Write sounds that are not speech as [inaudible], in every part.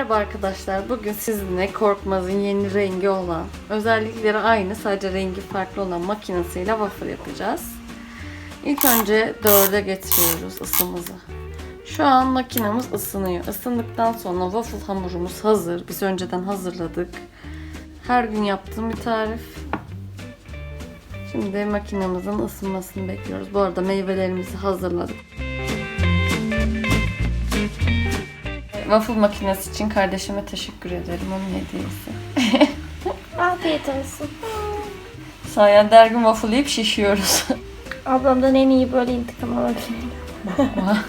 Merhaba arkadaşlar. Bugün sizinle Korkmaz'ın yeni rengi olan, özellikleri aynı sadece rengi farklı olan makinesiyle waffle yapacağız. İlk önce dörde getiriyoruz ısımızı. Şu an makinemiz ısınıyor. Isındıktan sonra waffle hamurumuz hazır. Biz önceden hazırladık. Her gün yaptığım bir tarif. Şimdi makinemizin ısınmasını bekliyoruz. Bu arada meyvelerimizi hazırladık. Waffle makinesi için kardeşime teşekkür ederim. Onun hediyesi. [laughs] Afiyet olsun. Sayende her gün waffle yiyip şişiyoruz. [laughs] Ablamdan en iyi böyle intikam alabilirim. [laughs]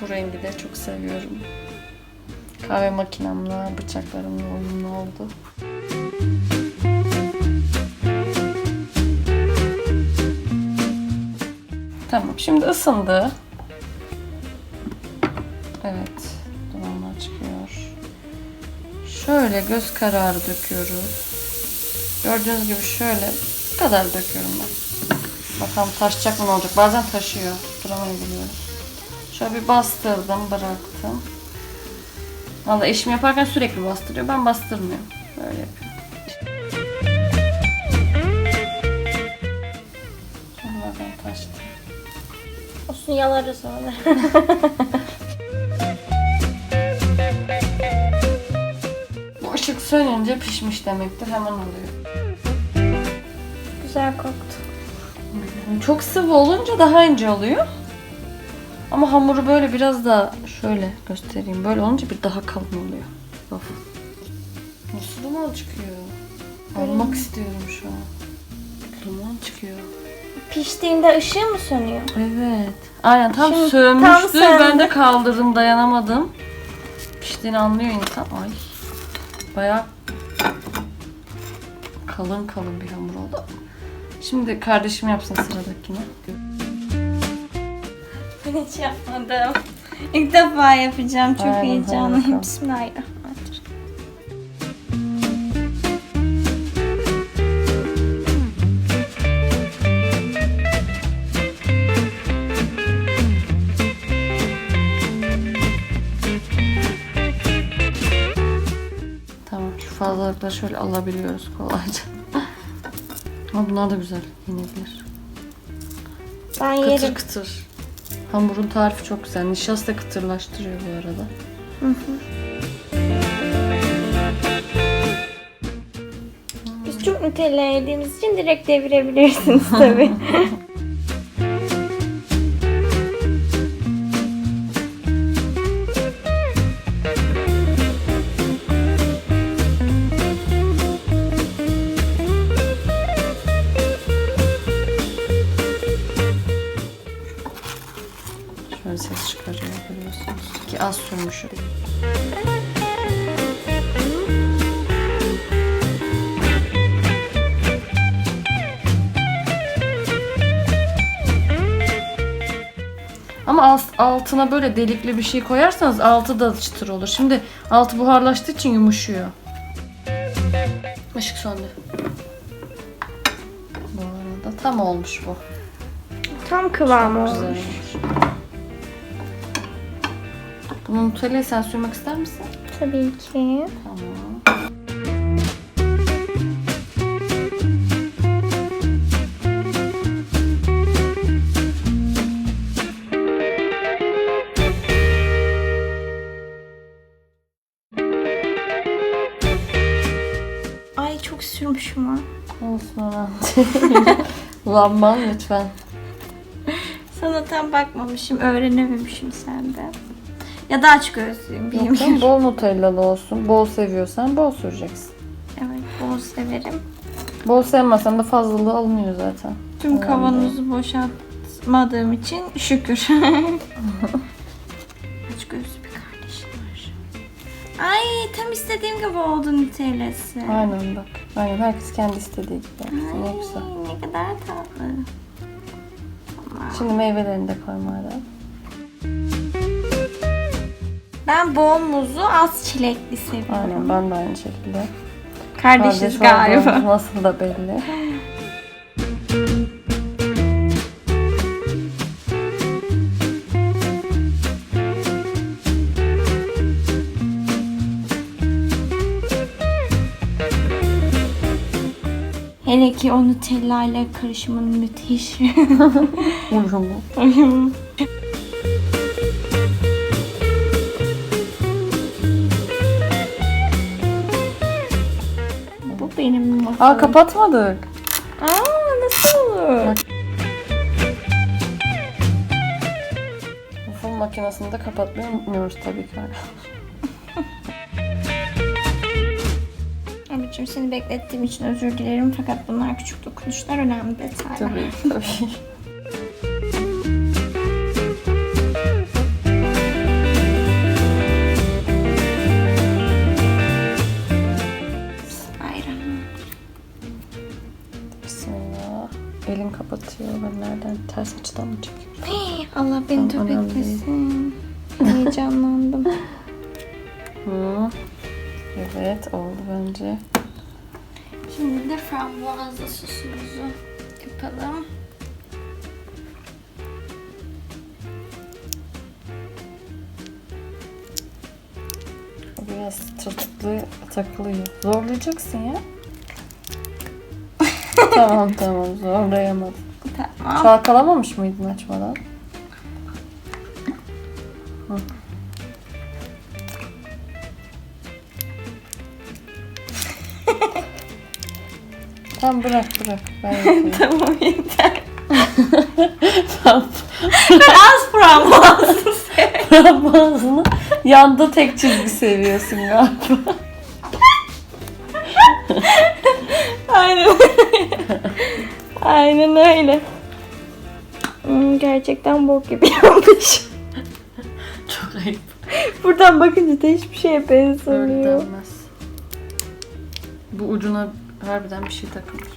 Bu rengi de çok seviyorum. Kahve makinemle bıçaklarımla uyumlu oldu. Tamam şimdi ısındı. Evet dumanlar çıkıyor. Şöyle göz kararı döküyoruz. Gördüğünüz gibi şöyle bu kadar döküyorum ben. Bakalım taşacak mı ne olacak. Bazen taşıyor. Duramayabiliyoruz. Şöyle bir bastırdım, bıraktım. Valla eşim yaparken sürekli bastırıyor. Ben bastırmıyorum. Böyle yapıyorum. Bazen taştı. Olsun yalarız sonra. [laughs] sönünce pişmiş demektir. Hemen oluyor. Güzel koktu. Çok sıvı olunca daha ince oluyor. Ama hamuru böyle biraz da şöyle göstereyim. Böyle olunca bir daha kalın oluyor. Waffle. Nasıl duman çıkıyor? Almak istiyorum şu an. Duman çıkıyor. Piştiğinde ışığı mı sönüyor? Evet. Aynen tam Şimdi sönmüştü. tam söndü. Ben de kaldırdım dayanamadım. Piştiğini anlıyor insan. Ay. Bayağı kalın kalın bir hamur oldu. Şimdi kardeşim yapsın sıradakini. Ben hiç yapmadım. İlk defa yapacağım. Çok Aynen, heyecanlıyım. bakalım. Bismillahirrahmanirrahim. Şu fazlalıkları şöyle alabiliyoruz kolayca. [laughs] Ama bunlar da güzel yenebilir. Ben Kıtır yerim. kıtır. Hamurun tarifi çok güzel. Nişasta kıtırlaştırıyor bu arada. Biz çok Nutella yediğimiz için direkt devirebilirsiniz [laughs] tabii. [laughs] altına böyle delikli bir şey koyarsanız altı da çıtır olur. Şimdi altı buharlaştığı için yumuşuyor. Işık söndü. Bu arada tam olmuş bu. Tam kıvamı Güzel olmuş. olmuş. Bunu Nutella'yı sen sürmek ister misin? Tabii ki. Tamam. Ha. Olsun önemli. [laughs] Lanman lütfen. Sana tam bakmamışım, öğrenememişim senden. Ya da aç gözlüyüm Yok bilmiyorum. bol Nutellalı olsun. Bol seviyorsan bol süreceksin. Evet, bol severim. Bol sevmezsen de fazlalığı alınıyor zaten. Tüm Önemli kavanozu boşaltmadığım için şükür. [laughs] aç gözlü bir kardeşim var. Ay tam istediğim gibi oldu Nutella'sı. Aynen bak. Aynen herkes kendi istediği gibi. yapsın. Ne güzel. Ay, ne kadar tatlı. Şimdi meyvelerini de koy madem. Ben bol muzu az çilekli seviyorum. Aynen ben de aynı şekilde. Kardeşiz Kardeş galiba. Nasıl da belli. [laughs] Hele ki o Nutella ile karışımın müthiş. [laughs] Uyumu. Bu benim masamım. Aa kapatmadık. Aa nasıl olur? Fırın makinesini de kapatmayı unutmuyoruz tabii ki. Abicim seni beklettiğim için özür dilerim fakat bunlar küçük dokunuşlar önemli detaylar. Tabii tabii. Elim kapatıyor. Ben nereden? Ters açıdan mı çekiyorum? Hey, Allah beni Tamam, tövbe önemli etmesin. Heyecanlandım. Hı. Evet oldu bence. Şimdi de frambuazlı sosumuzu yapalım. Biraz tırtıklı takılıyor. Zorlayacaksın ya. [laughs] tamam tamam zorlayamadım. Tamam. Çalkalamamış mıydın açmadan? Hı. Tamam bırak bırak. [laughs] Ben yapayım. tamam yeter. Az frambuazlı Frambuazını yanda tek çizgi seviyorsun galiba. Aynen Aynen öyle. Hmm, gerçekten bok gibi yapmış. Çok ayıp. Buradan bakınca da hiçbir şeye benzemiyor. denmez. Bu ucuna harbiden bir şey takılmış.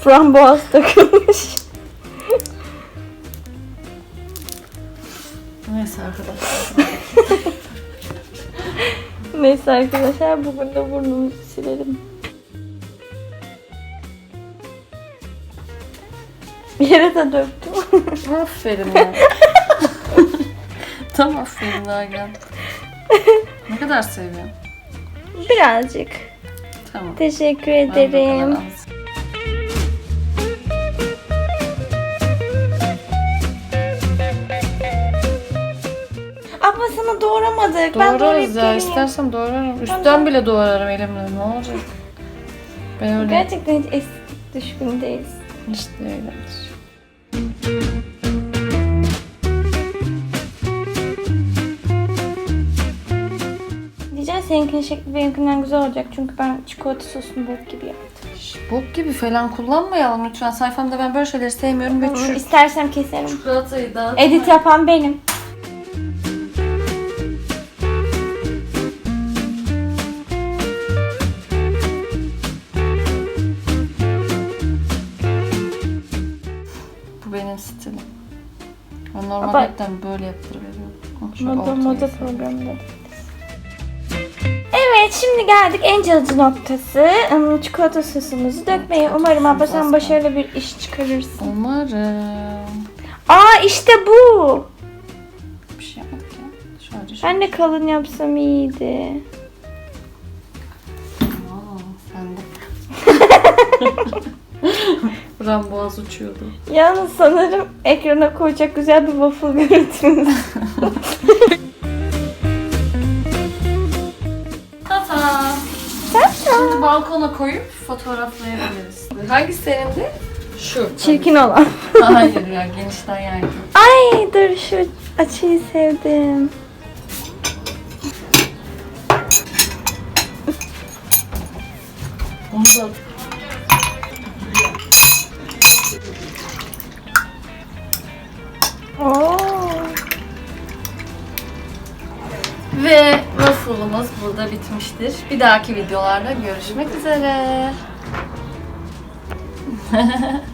Frambuaz takılmış. Neyse arkadaşlar. Neyse arkadaşlar bugün de burnumuzu silelim. Yere de döktüm. aferin ya. Tam aferin Nagihan. Ne kadar seviyorsun? Birazcık. Tamam. Teşekkür ederim. Abla sana doğramadık. ben doğrayıp Doğrarız ya. geleyim. İstersen doğrarım. Üstten bile doğrarım elimle. Ne olacak? Ben öyle Gerçekten hiç estetik düşkün değiliz. işte öyledir. Seninkinin şekli benimkinden güzel olacak çünkü ben çikolata sosunu bok gibi yaptım. Şş, Bok gibi falan kullanmayalım lütfen. Sayfamda ben böyle şeyleri sevmiyorum. Ve şu İstersem keserim. çikolatayı da Edit yapan benim. Bu benim stilim. Ben normalde hepten böyle yaptırıveriyorum. Şöyle Moda ortaya moda seviyorum. programında. Evet şimdi geldik en cadı noktası. Çikolata sosumuzu dökmeye. Umarım abla sen başarılı bir iş çıkarırsın. Umarım. Aa işte bu. Bir şey yapmadık ya. Şöyle şöyle. Ben de kalın yapsam iyiydi. Aa, sen de. [laughs] Ramboğaz uçuyordu. Yalnız sanırım ekrana koyacak güzel bir waffle görüntümüz. [laughs] balkona koyup fotoğraflayabiliriz. Hangisi senindi? Şu. Çirkin olan. Hayır ya genişten yani. Ay dur şu açıyı sevdim. Onu da Ve waffle'ımız burada bitmiştir. Bir dahaki videolarda görüşmek üzere. [laughs]